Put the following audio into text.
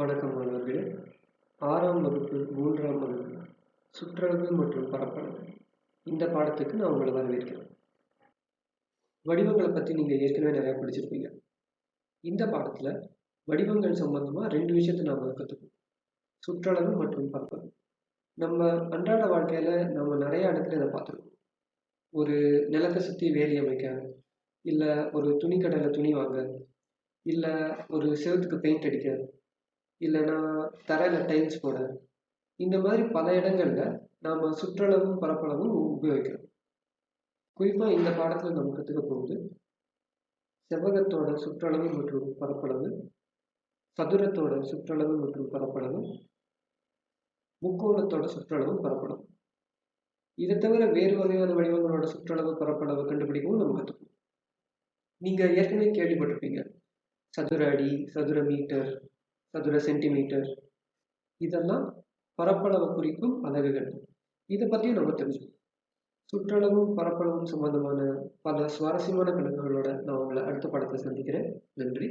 வணக்கம் மாணவர்களே. ஆறாம் வகுப்பு மூன்றாம் வகுப்பு சுற்றளவு மற்றும் பரப்பளவு. இந்த பாடத்துக்கு நான் உங்களை வரவேற்கிறேன். வடிவங்களை பற்றி நீங்கள் ஏற்கனவே நிறையா படிச்சிருப்பீங்க. இந்த பாடத்தில் வடிவங்கள் சம்பந்தமாக ரெண்டு விஷயத்தை நாம் கற்றுக்கணும் சுற்றளவு மற்றும் பரப்பளவு. நம்ம அன்றாட வாழ்க்கையில் நம்ம நிறைய இடத்துல இதை பார்த்துருக்கோம். ஒரு நிலத்தை சுற்றி வேலி அமைக்க இல்லை ஒரு துணிக்கடையில் துணி வாங்க இல்லை ஒரு செவத்துக்கு பெயிண்ட் அடிக்க இல்லைன்னா தரையில் டைல்ஸ் போட இந்த மாதிரி பல இடங்களில் நாம் சுற்றளவும் பரப்பளவும் உபயோகிக்கிறோம். குறிப்பாக இந்த பாடத்தில் நம்ம கற்றுக்க போகுது செவ்வகத்தோட சுற்றளவு மற்றும் பரப்பளவு சதுரத்தோட சுற்றளவு மற்றும் பரப்பளவு முக்கோணத்தோட சுற்றளவு பரப்பளவு. இதை தவிர வேறு வகையான வடிவங்களோட சுற்றளவு பரப்பளவு கண்டுபிடிக்கவும் நம்ம கற்றுக்கணும் நீங்கள் ஏற்கனவே கேள்விப்பட்டிருப்பீங்க. சதுர அடி சதுர மீட்டர் சதுர சென்டிமீட்டர் இதெல்லாம் பரப்பளவு குறிக்கும் அலகுகள். இதை பற்றியும் நம்ம தெரிஞ்சுக்கணும். சுற்றளவும் பரப்பளவும் சம்பந்தமான பல சுவாரஸ்யமான கணக்குகளோட நான் உங்களை அடுத்த படத்தை சந்திக்கிறேன். நன்றி.